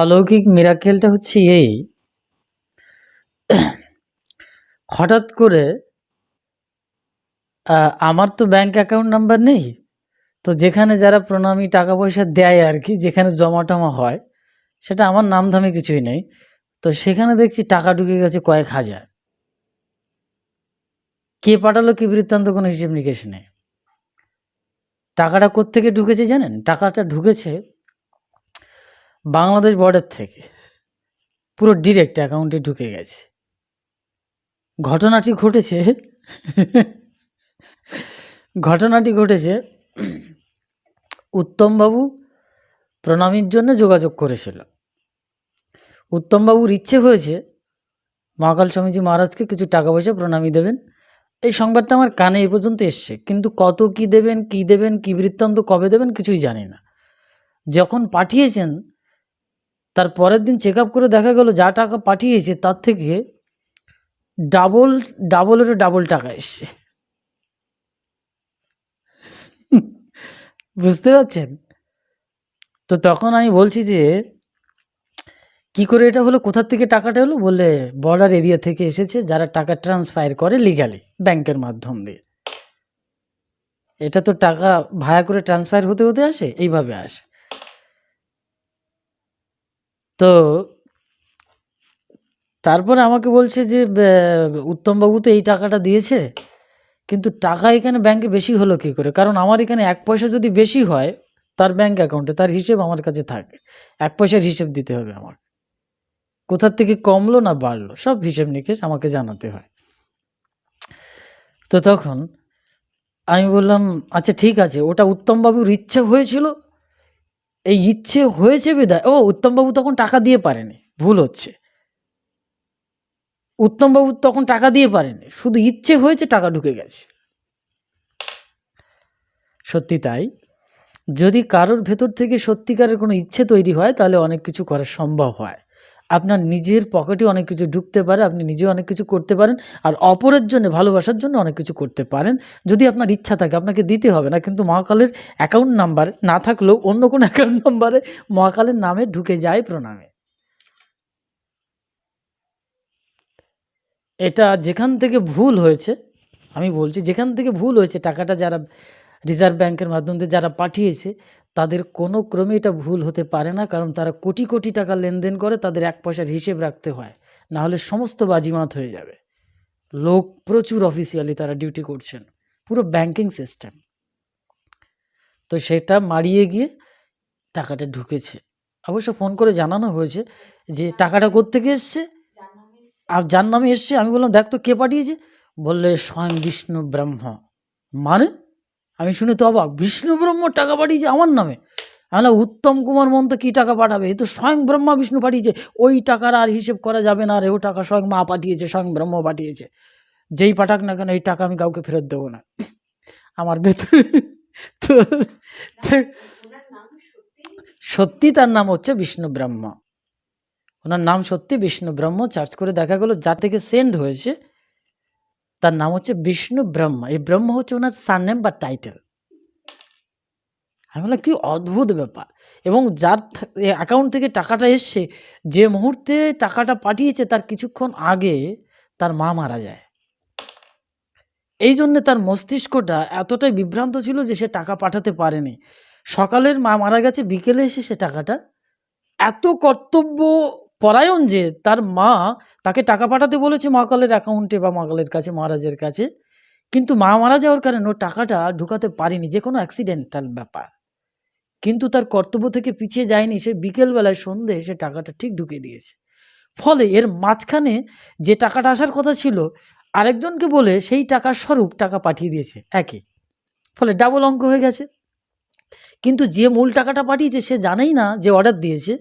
অলৌকিক মিরাকেলটা হচ্ছে এই। হঠাৎ করে আমার তো ব্যাংক অ্যাকাউন্ট নাম্বার নেই, তো যেখানে যারা প্রণামী টাকা পয়সা দেয় আর কি, যেখানে জমা টমা হয়, সেটা আমার নাম ধামে কিছুই নেই, তো সেখানে দেখছি টাকা ঢুকে গেছে কয়েক হাজার। কে পাঠালো, কি বৃত্তান্ত, কোনো হিসেব নিকেশ নেই। টাকাটা কোত্থেকে ঢুকেছে জানেন? টাকাটা ঢুকেছে বাংলাদেশ বর্ডার থেকে পুরো ডিরেক্ট অ্যাকাউন্টে ঢুকে গেছে। ঘটনাটি ঘটেছে ঘটনাটি ঘটেছে, উত্তমবাবু প্রণামীর জন্য যোগাযোগ করেছিল। উত্তমবাবুর ইচ্ছে হয়েছে, মহাকাল স্বামীজি মহারাজকে কিছু টাকা পয়সা প্রণামী দেবেন। এই সংবাদটা আমার কানে এই পর্যন্ত এসছে, কিন্তু কত কি দেবেন কি দেবেন, কি বৃত্তান্ত, কবে দেবেন কিছুই জানি না। যখন পাঠিয়েছেন তার পরের দিন চেক আপ করে দেখা গেল যা টাকা পাঠিয়েছে তার থেকে ডাবল ডাবলেরও ডাবল টাকা এসছে। বুঝতে পারছেন? তো তখন আমি বলছি যে, কি করে এটা হলো? কোথার থেকে টাকাটা হলো? বলে বর্ডার এরিয়া থেকে এসেছে, যারা টাকা ট্রান্সফার করে লিগালি ব্যাংকের মাধ্যম দিয়ে। এটা তো টাকা ভায়া করে ট্রান্সফার হতে হতে আসে, এইভাবে আসে। তো তারপরে আমাকে বলছে যে উত্তমবাবু তো এই টাকাটা দিয়েছে, কিন্তু টাকা এখানে ব্যাংকে বেশি হলো কী করে? কারণ আমার এখানে এক পয়সা যদি বেশি হয়, তার ব্যাংক অ্যাকাউন্টে তার হিসেব আমার কাছে থাকে। এক পয়সার হিসেব দিতে হবে আমার কোথার থেকে কমলো না বাড়লো, সব হিসেব নিকেশ আমাকে জানাতে হয়। তো তখন আমি বললাম আচ্ছা ঠিক আছে। ওটা উত্তমবাবুর ইচ্ছে হয়েছিল এই ইচ্ছে হয়েছে বিদায় ও উত্তমবাবু তখন টাকা দিয়ে পারেনি, ভুল হচ্ছে। উত্তমবাবু তখন টাকা দিয়ে পারেনি, শুধু ইচ্ছে হয়েছে টাকা ঢুকে গেছে। সত্যি তাই? যদি কারোর ভেতর থেকে সত্যিকারের কোনো ইচ্ছে তৈরি হয়, তাহলে অনেক কিছু করা সম্ভব হয়। আপনার নিজের পকেটে অনেক কিছু ঢুকতে পারে, আপনি নিজে অনেক কিছু করতে পারেন, আর অপরের জন্য, ভালোবাসার জন্য অনেক কিছু করতে পারেন। যদি আপনার ইচ্ছা থাকে, আপনাকে দিতে হবে না, কিন্তু মহাকালের অ্যাকাউন্ট নাম্বার না থাকলেও অন্য কোনো অ্যাকাউন্ট নাম্বারে মহাকালের নামে ঢুকে যায় প্রণামে। এটা যেখান থেকে ভুল হয়েছে, আমি বলছি যেখান থেকে ভুল হয়েছে, টাকাটা যারা রিজার্ভ ব্যাংকের মাধ্যম যারা পাঠিয়েছে তাদের কোনো ক্রমে এটা ভুল হতে পারে না, কারণ তারা কোটি কোটি টাকা লেনদেন করে, তাদের এক পয়সার হিসেব রাখতে হয়। না হলে সমস্ত বাজিমাত হয়ে যাবে। লোক প্রচুর অফিসিয়ালি তারা ডিউটি করছেন। পুরো ব্যাংকিং সিস্টেম তো সেটা মারিয়ে গিয়ে টাকাটা ঢুকেছে। অবশ্য ফোন করে জানানো হয়েছে যে টাকাটা কোত্থেকে এসছে? আর যার নামে এসছে, আমি বললাম, দেখ তো কে পাঠিয়েছে? বললে, স্বয়ং বিষ্ণু ব্রহ্ম। মানে? আমি শুনে তো অবাক। বিষ্ণু ব্রহ্ম টাকা পাঠিয়েছে আমার নামে। আমি উত্তম কুমার মন্ত্র কী টাকা পাঠাবে? এই তো স্বয়ং ব্রহ্মা বিষ্ণু পাঠিয়েছে। ওই টাকার আর হিসেব করা যাবে না আর ও টাকা স্বয়ং মা পাঠিয়েছে, স্বয়ং ব্রহ্ম পাঠিয়েছে। যেই পাঠাক না কেন, এই টাকা আমি কাউকে ফেরত দেবো না। আমার ভেতরে তো- সত্যি তার নাম হচ্ছে বিষ্ণু ব্রহ্ম। ওনার নাম সত্যি বিষ্ণু ব্রহ্ম। চার্জ করে দেখা গেলো, যা থেকে সেন্ড হয়েছে তার নাম হচ্ছে বিষ্ণু ব্রহ্ম। এই ব্রহ্ম হচ্ছে ওনার সারনেম বা টাইটেল। আমি বললাম, কি অদ্ভুত ব্যাপার। এবং যার অ্যাকাউন্ট থেকে টাকাটা এসছে, যে মুহূর্তে টাকাটা পাঠিয়েছে তার কিছুক্ষণ আগে তার মা মারা যায়। এই জন্যে তার মস্তিষ্কটা এতটাই বিভ্রান্ত ছিল যে সে টাকা পাঠাতে পারেনি। সকালের মা মারা গেছে, বিকেলে এসে সে টাকাটা, এত কর্তব্য পরায়ণ যে তার মা তাকে টাকা পাঠাতে বলেছে মহাকালের অ্যাকাউন্টে বা মহাকালের কাছে, মহারাজের কাছে। কিন্তু মা মারা যাওয়ার কারণে ও টাকাটা ঢুকাতে পারেনি, যে কোনো অ্যাক্সিডেন্টাল ব্যাপার। কিন্তু তার কর্তব্য থেকে পিছিয়ে যায়নি, সে বিকেলবেলায় সন্ধে সে টাকাটা ঠিক ঢুকিয়ে দিয়েছে। ফলে এর মাঝখানে যে টাকাটা আসার কথা ছিল, আরেকজনকে বলে সেই টাকার স্বরূপ টাকা পাঠিয়ে দিয়েছে একই ফলে ডাবল অঙ্ক হয়ে গেছে। কিন্তু যে মূল টাকাটা পাঠিয়েছে সে জানেই না যে অর্ডার দিয়েছে।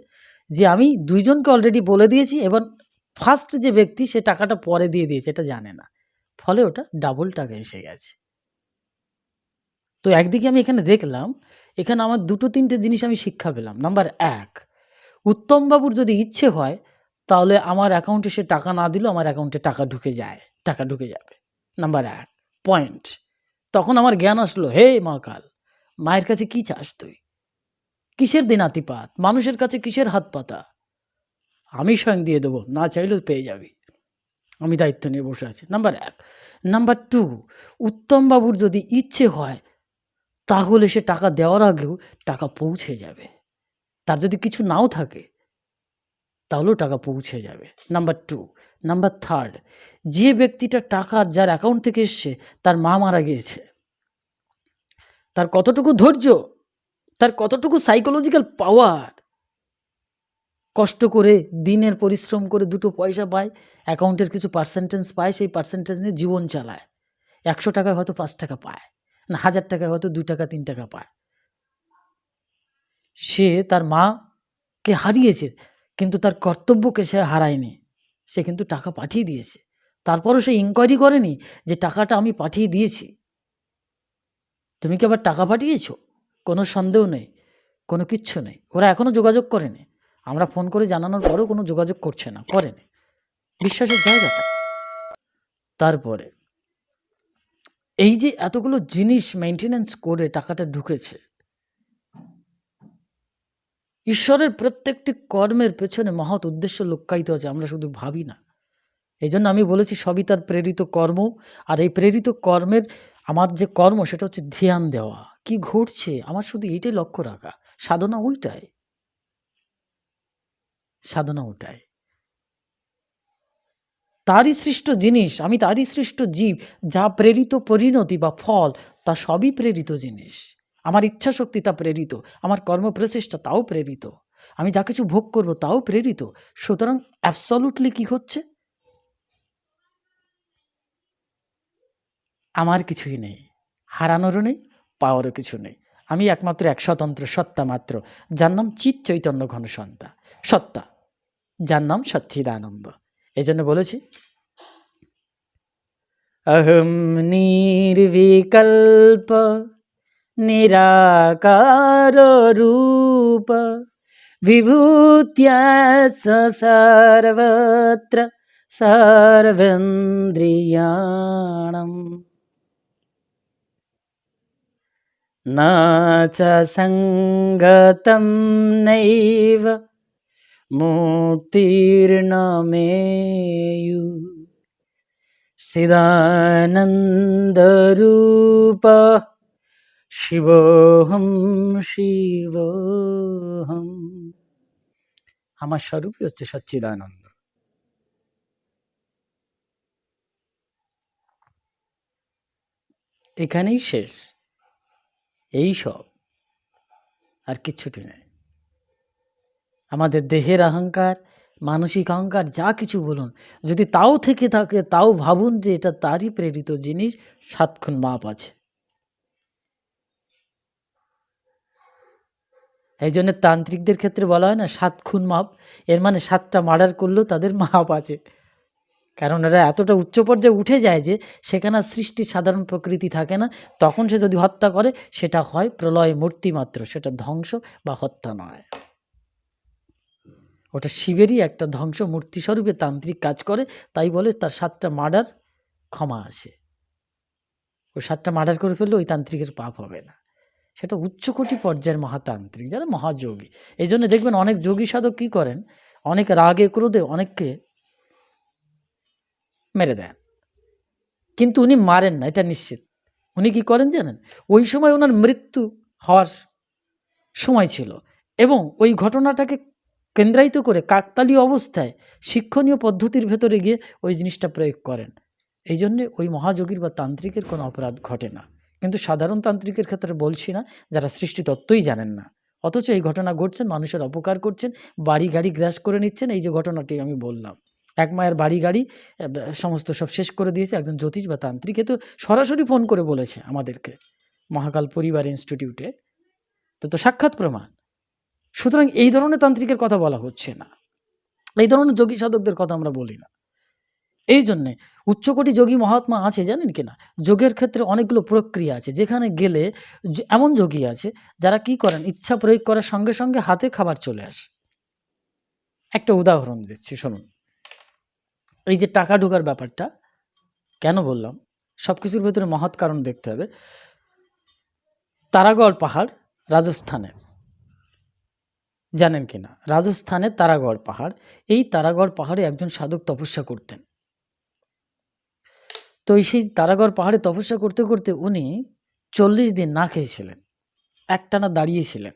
যে আমি দুইজনকে অলরেডি বলে দিয়েছি এবং ফার্স্ট যে ব্যক্তি সে টাকাটা পরে দিয়ে দিয়েছে, এটা জানে না। ফলে ওটা ডাবল টাকা এসে গেছে। তো একদিকে আমি এখানে দেখলাম, এখানে আমার দুটো তিনটে জিনিস আমি শিক্ষা পেলাম। নাম্বার এক, উত্তমবাবুর যদি ইচ্ছে হয়, তাহলে আমার অ্যাকাউন্টে সে টাকা না দিলেও আমার অ্যাকাউন্টে টাকা ঢুকে যায়, টাকা ঢুকে যাবে। নাম্বার এক পয়েন্ট তখন আমার জ্ঞান আসলো, হে মা কাল, মায়ের কাছে কি চাস তুই? কিসের দিনাতিপাত মানুষের কাছে কিসের হাত পাতা? আমি স্বয়ং দিয়ে দেবো, না চাইলেও পেয়ে যাবি। আমি দায়িত্ব নিয়ে বসে আছি। নাম্বার এক। নাম্বার টু, উত্তমবাবুর যদি ইচ্ছে হয়, তাহলে সে টাকা দেওয়ার আগেও টাকা পৌঁছে যাবে। তার যদি কিছু নাও থাকে, তাহলেও টাকা পৌঁছে যাবে। Number two. নাম্বার থার্ড, যে ব্যক্তিটা টাকা যার অ্যাকাউন্ট থেকে এসছে, তার মা মারা গিয়েছে। তার কতটুকু ধৈর্য? তার কতটুকু সাইকোলজিক্যাল পাওয়ার কষ্ট করে, দিনের পরিশ্রম করে দুটো পয়সা পায় অ্যাকাউন্টের কিছু পার্সেন্টেজ পায়, সেই পার্সেন্টেজ নিয়ে জীবন চালায়। একশো টাকায় হয়তো পাঁচ টাকা পায়, না, হাজার টাকায় হয়তো দু টাকা, তিন টাকা পায়। সে তার মাকে হারিয়েছে, কিন্তু তার কর্তব্যকে সে হারায়নি, সে কিন্তু টাকা পাঠিয়ে দিয়েছে। তারপরও সে ইনকোয়ারি করেনি যে টাকাটা আমি পাঠিয়ে দিয়েছি। তুমি কি আবার টাকা পাঠিয়েছো? কোনো সন্দেহ নেই, কোনো কিচ্ছু নেই। ওরা এখনও যোগাযোগ করেনি। আমরা ফোন করে জানানোর পরেও কোনো যোগাযোগ করছে না, করেনি। বিশ্বাসের জায়গাটা। তারপরে, এই যে এতগুলো জিনিস মেনটেনেন্স করে টাকাটা ঢুকেছে, ঈশ্বরের প্রত্যেকটি কর্মের পেছনে মহৎ উদ্দেশ্য লুক্কায়িত আছে, আমরা শুধু ভাবি না। এই জন্য আমি বলেছি, সবই তার প্রেরিত কর্ম, আর এই প্রেরিত কর্মের, আমার যে কর্ম, সেটা হচ্ছে ধ্যান দেওয়া। কি ঘটছে? আমার শুধু এইটাই লক্ষ্য রাখা। সাধনা ওইটাই। সাধনা ওটাই। তারই সৃষ্ট জিনিস, আমি তারই সৃষ্ট জীব, যা প্রেরিত পরিণতি বা ফল, তা সবই প্রেরিত জিনিস। আমার ইচ্ছা শক্তি তা প্রেরিত, আমার কর্মপ্রচেষ্টা তাও প্রেরিত। আমি যা কিছু ভোগ করব তাও প্রেরিত। সুতরাং অ্যাবসলুটলি কি হচ্ছে? আমার কিছুই নেই। হারানোরও নেই। পাওয়ারও কিছু নেই। আমি একমাত্র এক স্বতন্ত্র সত্তা মাত্র, যার নাম চিৎ চৈতন্য ঘন সন্তা। সত্তা, যার নাম সচ্চিদানন্দ। এই জন্য বলেছি অহম নির্বিকল্প, নিরাকার রূপ বিভূত্যা সর্বত্র সর্বেন্দ্রিয়াণম। च सङ्गतं नैव मुक्तिर्न मेयु চিদানন্দরূপ শিবহম শিবহম আমার স্বরূপই হচ্ছে সচ্চিদানন্দ এখানেই শেষ এই সব আর কিচ্ছুটি নেই। আমাদের দেহের অহংকার মানসিক অহংকার যা কিছু বলুন, যদি তাও থেকে থাকে, তাও ভাবুন যে এটা তারই প্রেরিত জিনিস, সাতক্ষণ মাপ আছে। এই জন্য তান্ত্রিকদের ক্ষেত্রে বলা হয় না সাত খুন মাপ, এর মানে সাতটা মার্ডার করলেও তাদের মাপ আছে। কারণ এরা এতটা উচ্চ পর্যায়ে উঠে যায় যে সেখানে সৃষ্টির সাধারণ প্রকৃতি থাকে না। তখন সে যদি হত্যা করে, সেটা হয় প্রলয় মূর্তি মাত্র, সেটা ধ্বংস বা হত্যা নয়। ওটা শিবেরই একটা ধ্বংস, মূর্তি স্বরূপে তান্ত্রিক কাজ করে, তাই বলে তার সাতটা মার্ডার ক্ষমা আসে ওই সাতটা মার্ডার করে ফেললে ওই তান্ত্রিকের পাপ হবে না। সেটা উচ্চকোটি পর্যায়ের মহাতান্ত্রিক, যারা মহাযোগী। এই জন্য দেখবেন অনেক যোগী সাধক কী করেন? অনেক রাগে, ক্রোধে অনেককে মেরে দেন। কিন্তু উনি মারেন না, এটা নিশ্চিত। উনি কি করেন জানেন? ওই সময় ওনার মৃত্যু হওয়ার সময় ছিল এবং ওই ঘটনাটাকে কেন্দ্রায়িত করে কাকতালীয় অবস্থায় শিক্ষণীয় পদ্ধতির ভেতরে গিয়ে ওই জিনিসটা প্রয়োগ করেন। এই জন্যে ওই মহাযোগীর বা তান্ত্রিকের কোনো অপরাধ ঘটে না। কিন্তু সাধারণ তান্ত্রিকের ক্ষেত্রে বলছি না, যারা সৃষ্টি তত্ত্বই জানেন না। অথচ এই ঘটনা ঘটছেন, মানুষের অপকার করছেন, বাড়ি গাড়ি গ্রাস করে নিচ্ছেন, এই যে ঘটনাটি আমি বললাম। এক মায়ের বাড়ি গাড়ি সমস্ত সব শেষ করে দিয়েছে একজন জ্যোতিষ বা তান্ত্রিকে। তো সরাসরি ফোন করে বলেছে আমাদেরকে, মহাকাল পরিবার ইনস্টিটিউটে। তো তো সাক্ষাৎ প্রমাণ। সুতরাং এই ধরনের তান্ত্রিকের কথা বলা হচ্ছে না। এই ধরনের যোগী সাধকদের কথা আমরা বলি না। এই জন্যে উচ্চকোটি যোগী মহাত্মা আছে জানেন কি না? যোগের ক্ষেত্রে অনেকগুলো প্রক্রিয়া আছে। যেখানে গেলে এমন যোগী আছে যারা কি করেন? ইচ্ছা প্রয়োগ করার সঙ্গে সঙ্গে হাতে খাবার চলে আসে। একটা উদাহরণ দিচ্ছি, শুনুন। এই যে টাকা ঢোকার ব্যাপারটা, কেন বললাম? সব কিছুর ভেতরে মহৎ কারণ দেখতে হবে। তারাগড় পাহাড় রাজস্থানের। জানেন কি না রাজস্থানের তারাগড় পাহাড়। এই তারাগড় পাহাড়ে একজন সাধক তপস্যা করতেন। তো সেই তারাগড় পাহাড়ে তপস্যা করতে করতে উনি চল্লিশ দিন না খেয়েছিলেন। একটানা দাঁড়িয়েছিলেন।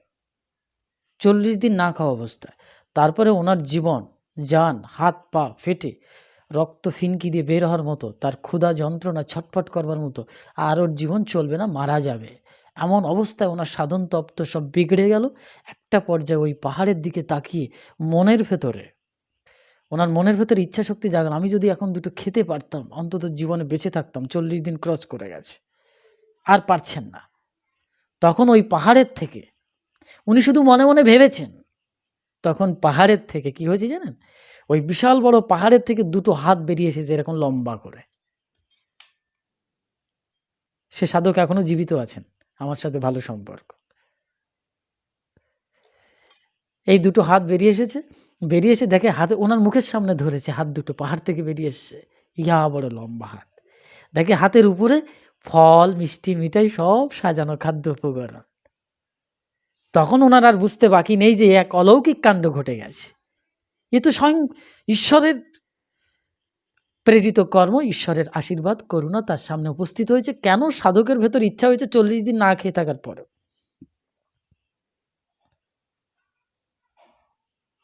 চল্লিশ দিন না খাওয়া অবস্থায়। তারপরে ওনার জীবন, যান, হাত, পা, ফেটে রক্ত ফিনকি দিয়ে বের হওয়ার মতো, তার ক্ষুধা যন্ত্রণা ছটফট করবার মতো, আর ওর জীবন চলবে না, মারা যাবে। এমন অবস্থায় ওনার সাধন তপ্ত সব বিগড়ে গেল, একটা পর্যায়ে ওই পাহাড়ের দিকে তাকিয়ে মনের ভেতরে। ওনার মনের ভেতরে ইচ্ছা শক্তি জাগান আমি যদি এখন দুটো খেতে পারতাম, অন্তত জীবনে বেঁচে থাকতাম, চল্লিশ দিন ক্রস করে গেছে। আর পারছেন না। তখন ওই পাহাড়ের থেকে, উনি শুধু মনে মনে ভেবেছেন তখন পাহাড়ের থেকে, কি হয়েছে জানেন? ওই বিশাল বড় পাহাড়ের থেকে দুটো হাত বেরিয়ে এসেছে এরকম লম্বা করে। সে সাধক এখনও জীবিত আছেন, আমার সাথে ভালো সম্পর্ক। এই দুটো হাত বেরিয়ে এসেছে, বেরিয়ে এসে দেখে হাতে, ওনার মুখের সামনে ধরেছে হাত দুটো, পাহাড় থেকে বেরিয়ে এসছে। ইয়া বড় লম্বা হাত। দেখে হাতের উপরে ফল, মিষ্টি, মিঠাই সব সাজানো খাদ্য উপকরণ। তখন ওনার আর বুঝতে বাকি নেই যে এক অলৌকিক কাণ্ড ঘটে গেছে। এ তো স্বয়ং ঈশ্বরের প্রেরিত কর্ম, ঈশ্বরের আশীর্বাদ, করুণা তার সামনে উপস্থিত হয়েছে। কেন সাধকের ভেতর ইচ্ছা হয়েছে চল্লিশ দিন না খেয়ে থাকার পরে?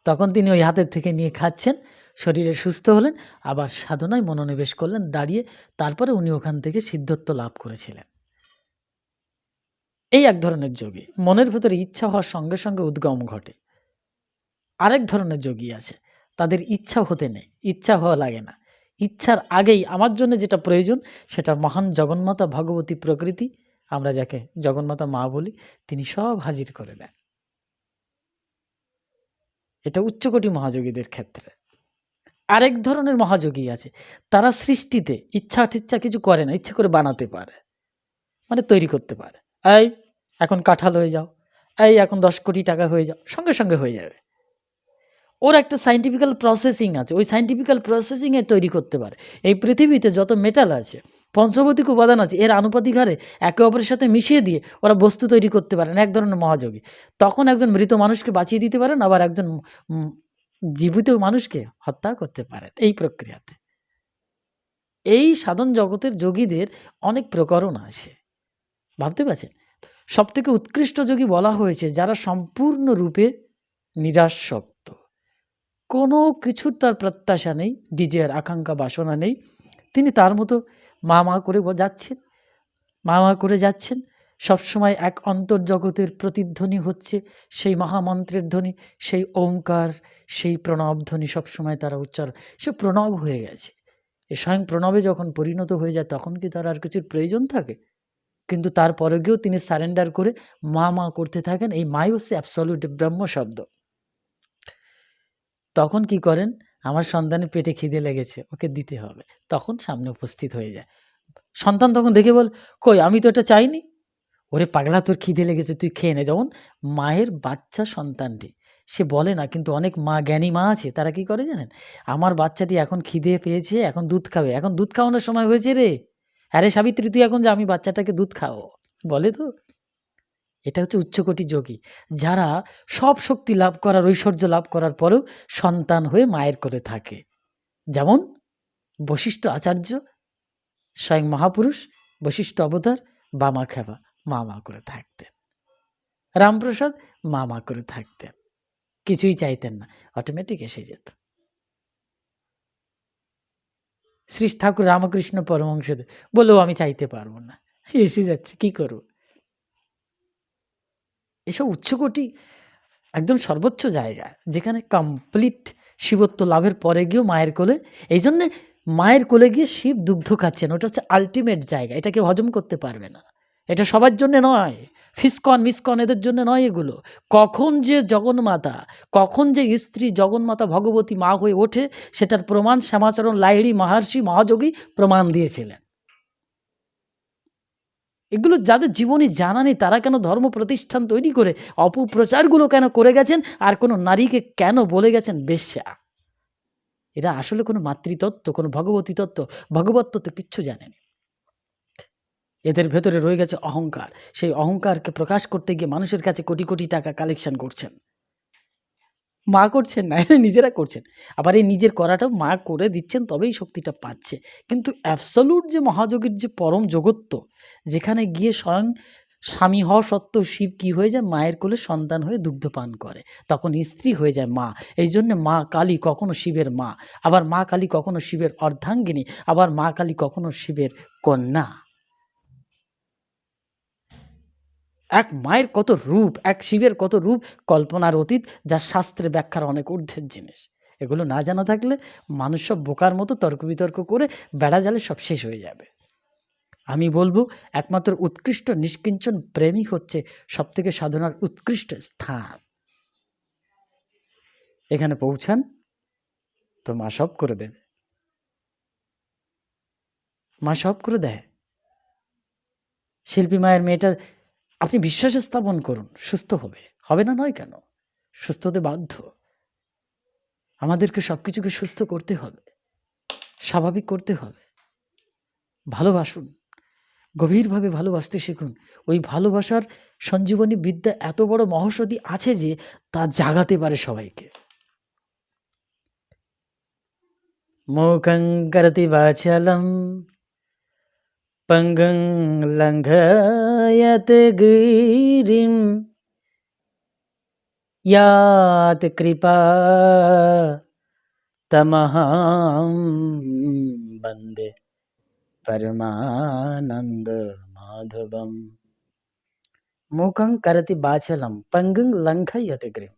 তখন তিনি ওই হাতের থেকে নিয়ে খাচ্ছেন, শরীরে সুস্থ হলেন, আবার সাধনায় মনোনিবেশ করলেন, দাঁড়িয়ে তারপরে উনি ওখান থেকে সিদ্ধত্ব লাভ করেছিলেন। এই এক ধরনের যোগী। মনের ভেতরে ইচ্ছা হওয়ার সঙ্গে সঙ্গে উদ্গম ঘটে। আরেক ধরনের যোগী আছে। তাদের ইচ্ছা হতে নেই, ইচ্ছা হওয়া লাগে না। ইচ্ছার আগেই আমার জন্য যেটা প্রয়োজন, সেটা মহান জগন্মাতা ভগবতী প্রকৃতি, আমরা যাকে জগন্মাতা মা বলি, তিনি সব হাজির করে দেন। এটা উচ্চকোটি মহাযোগীদের ক্ষেত্রে। আরেক ধরনের মহাযোগী আছে। তারা সৃষ্টিতে ইচ্ছা টিচ্ছা কিছু করে না, ইচ্ছে করে বানাতে পারে। মানে তৈরি করতে পারে। এই এখন কাঁঠাল হয়ে যাও। এই এখন দশ কোটি টাকা হয়ে যাও। সঙ্গে সঙ্গে হয়ে যাবে। ওর একটা সাইন্টিফিক্যাল প্রসেসিং আছে। ওই সাইন্টিফিক্যাল প্রসেসিংয়ে তৈরি করতে পারে। এই পৃথিবীতে যত মেটাল আছে, পঞ্চভৌতিক উপাদান আছে, এর আনুপাতিক হারে একে অপরের সাথে মিশিয়ে দিয়ে ওরা বস্তু তৈরি করতে পারেন এক ধরনের মহাযোগী। তখন একজন মৃত মানুষকে বাঁচিয়ে দিতে পারেন আবার একজন জীবিত মানুষকে হত্যা করতে পারেন এই প্রক্রিয়াতে। এই সাধন জগতের যোগীদের অনেক প্রকরণ আছে। ভাবতে পারছেন? সব থেকে উৎকৃষ্ট যোগী বলা হয়েছে, যারা সম্পূর্ণরূপে নিরাসক্ত। কোনো কিছুর তার প্রত্যাশা নেই, ডিজের আকাঙ্ক্ষা, বাসনা নেই। তিনি তার মতো মা মা করে যাচ্ছেন, মা মা করে যাচ্ছেন। সবসময় এক অন্তর্জগতের প্রতিধ্বনি হচ্ছে, সেই মহামন্ত্রের ধ্বনি, সেই ওঙ্কার, সেই প্রণব ধ্বনি সবসময় তারা উচ্চারণ। সে প্রণব হয়ে গেছে। এ স্বয়ং প্রণবে যখন পরিণত হয়ে যায়, তখন কি তার আর কিছুর প্রয়োজন থাকে? কিন্তু তারপরে গিয়েও তিনি সারেন্ডার করে মা মা করতে থাকেন এই মাই হচ্ছে অ্যাবসলিউট ব্রহ্ম শব্দ। তখন কি করেন? আমার সন্তানের পেটে খিদে লেগেছে, ওকে দিতে হবে। তখন সামনে উপস্থিত হয়ে যায়। সন্তান তখন দেখে বল, কই, আমি তো এটা চাইনি? ওরে পাগলা, তোর খিদে লেগেছে, তুই খেয়ে নে। যেমন মায়ের বাচ্চা সন্তানটি, সে বলে না, কিন্তু অনেক মা, জ্ঞানী মা আছে, তারা কি করে জানেন? আমার বাচ্চাটি এখন খিদে পেয়েছে, এখন দুধ খাবে। এখন দুধ খাওয়ানোর সময় হয়েছে রে। আরে সাবিত্রী, তুই এখন যে আমি বাচ্চাটাকে দুধ খাও, বলে তো। এটা হচ্ছে উচ্চকোটি যোগী, যারা সব শক্তি লাভ করার, ঐশ্বর্য লাভ করার পরেও সন্তান হয়ে মায়ের করে থাকে। যেমন বশিষ্ঠ আচার্য, স্বয়ং মহাপুরুষ, বশিষ্ঠ অবতার, বামা খেবা, মা মা করে থাকতেন। রামপ্রসাদ, মা মা করে থাকতেন। কিছুই চাইতেন না অটোমেটিক এসে যেত। শ্রী ঠাকুর রামকৃষ্ণ পরমংসদেব বলেও আমি চাইতে পারব না। এসে যাচ্ছে, কি করব? এসব উচ্চকোটি একদম সর্বোচ্চ জায়গা, যেখানে কমপ্লিট শিবত্ব লাভের পরে গিয়েও মায়ের কোলে, এই জন্যে মায়ের কোলে গিয়ে শিব দুগ্ধ খাচ্ছেন। ওটা হচ্ছে আলটিমেট জায়গা, এটাকে হজম করতে পারবে না। এটা সবার জন্য নয় ফিসকন, মিসকন এদের জন্য নয় এগুলো। কখন যে জগন্মাতা, কখন যে স্ত্রী জগন্মাতা ভগবতী মা হয়ে ওঠে, সেটার প্রমাণ শ্যামাচরণ লাহিড়ি মহর্ষি মহাযোগী প্রমাণ দিয়েছিলেন। এগুলো যাদের জীবনে জানা নেই, তারা কেন ধর্ম প্রতিষ্ঠান তৈরি করে, অপপ্রচারগুলো কেন করে গেছেন, আর কোনো নারীকে কেন বলে গেছেন বেশ্যা? এরা আসলে কোনো মাতৃতত্ত্ব, কোনো ভগবতী তত্ত্ব ভগবত তত্ত্ব কিচ্ছু জানেনি এদের ভেতরে রয়ে গেছে অহংকার। সেই অহংকারকে প্রকাশ করতে গিয়ে মানুষের কাছে কোটি কোটি টাকা কালেকশন করছেন। মা করছেন না নিজেরা করছেন। আবার এই নিজের করাটাও মা করে দিচ্ছেন, তবেই শক্তিটা পাচ্ছে। কিন্তু অ্যাবসলুট যে মহাযোগের যে পরম জগত্ব, যেখানে গিয়ে স্বয়ং স্বামী হওয়া সত্ত্বেও শিব কী হয়ে যায়? মায়ের কোলে সন্তান হয়ে দুগ্ধ পান করে। তখন স্ত্রী হয়ে যায় মা। এই জন্যে মা কালী কখনো শিবের মা। আবার মা কালী কখনো শিবের অর্ধাঙ্গিনী। আবার মা কালী কখনো শিবের কন্যা। এক মায়ের কত রূপ, এক শিবের কত রূপ কল্পনার অতীত যা শাস্ত্রে ব্যাখ্যার অনেক ঊর্ধ্বের জিনিস। এগুলো না জানা থাকলে মানুষ সব বোকার মতো তর্ক বিতর্ক করে বেড়া জালে সব শেষ হয়ে যাবে। আমি বলব, একমাত্র উৎকৃষ্ট নিষ্কিঞ্চন প্রেমই হচ্ছে সবথেকে সাধনার উৎকৃষ্ট স্থান। এখানে পৌঁছান, তো মা সব করে দেবে। মা সব করে দেয়। শিল্পী মায়ের মেয়েটার আপনি বিশ্বাস স্থাপন করুন, সুস্থ হবে। হবে না নয় কেন? সুস্থ হতে বাধ্য। আমাদেরকে সব কিছুকে সুস্থ করতে হবে। স্বাভাবিক করতে হবে। ভালোবাসুন। গভীরভাবে ভালোবাসতে শিখুন। ওই ভালোবাসার সঞ্জীবনী বিদ্যা এত বড় মহৌষধি আছে যে তা জাগাতে পারে সবাইকে। মোকঙ্করতি বাচালম, পঙ্গং লঙ্ঘয়তে গিরিম यात कृपा तमहं वन्दे परमानन्द माधवम् মুখং করতি বাচলম পঙ্গং লঙ্ঘয়তে গ্রীম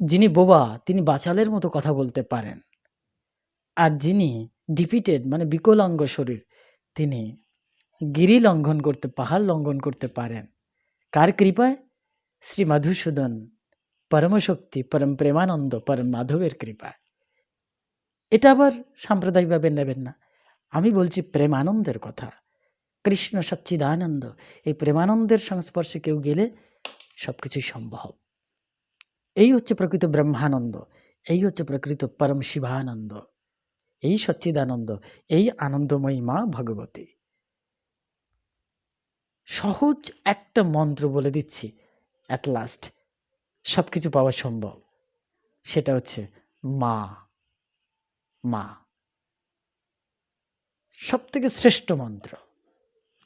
যিনি বোবা তিনি বাচালের মতো কথা বলতে পারেন আর যিনি ডিপিটেড মানে বিকলাঙ্গ শরীর তিনি গিরি লঙ্ঘন করতে, পাহাড় লঙ্ঘন করতে পারেন। কার কৃপায়? শ্রী মধুসূদন। পরমশক্তি, পরম প্রেমানন্দ, পরম মাধবের কৃপায়। এটা আবার সাম্প্রদায়িকভাবে নেবেন না। আমি বলছি প্রেমানন্দের কথা। কৃষ্ণ সচ্চিদানন্দ, এই প্রেমানন্দের সংস্পর্শে কেউ গেলে সব কিছুই সম্ভব। এই হচ্ছে প্রকৃত ব্রহ্মানন্দ। এই হচ্ছে প্রকৃত পরম শিবানন্দ। এই সচ্চিদানন্দ, এই আনন্দময়ী মা ভগবতী। সহজ একটা মন্ত্র বলে দিচ্ছি অ্যাট লাস্ট সব কিছু পাওয়া সম্ভব। সেটা হচ্ছে মা মা। সব থেকে শ্রেষ্ঠ মন্ত্র।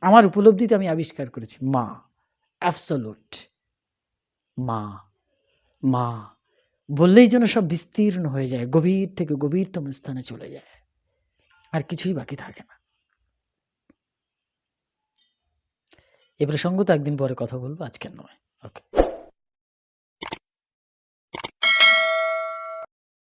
আমার উপলব্ধিতে আমি আবিষ্কার করেছি, মা অ্যাবসলুট মা মা। বললেই যেন সব বিস্তীর্ণ হয়ে যায়, গভীর থেকে গভীরতম স্থানে চলে যায়। আর কিছুই বাকি থাকে না। এ প্রসঙ্গ তো একদিন পরে কথা বলব আজকের নয়। ওকে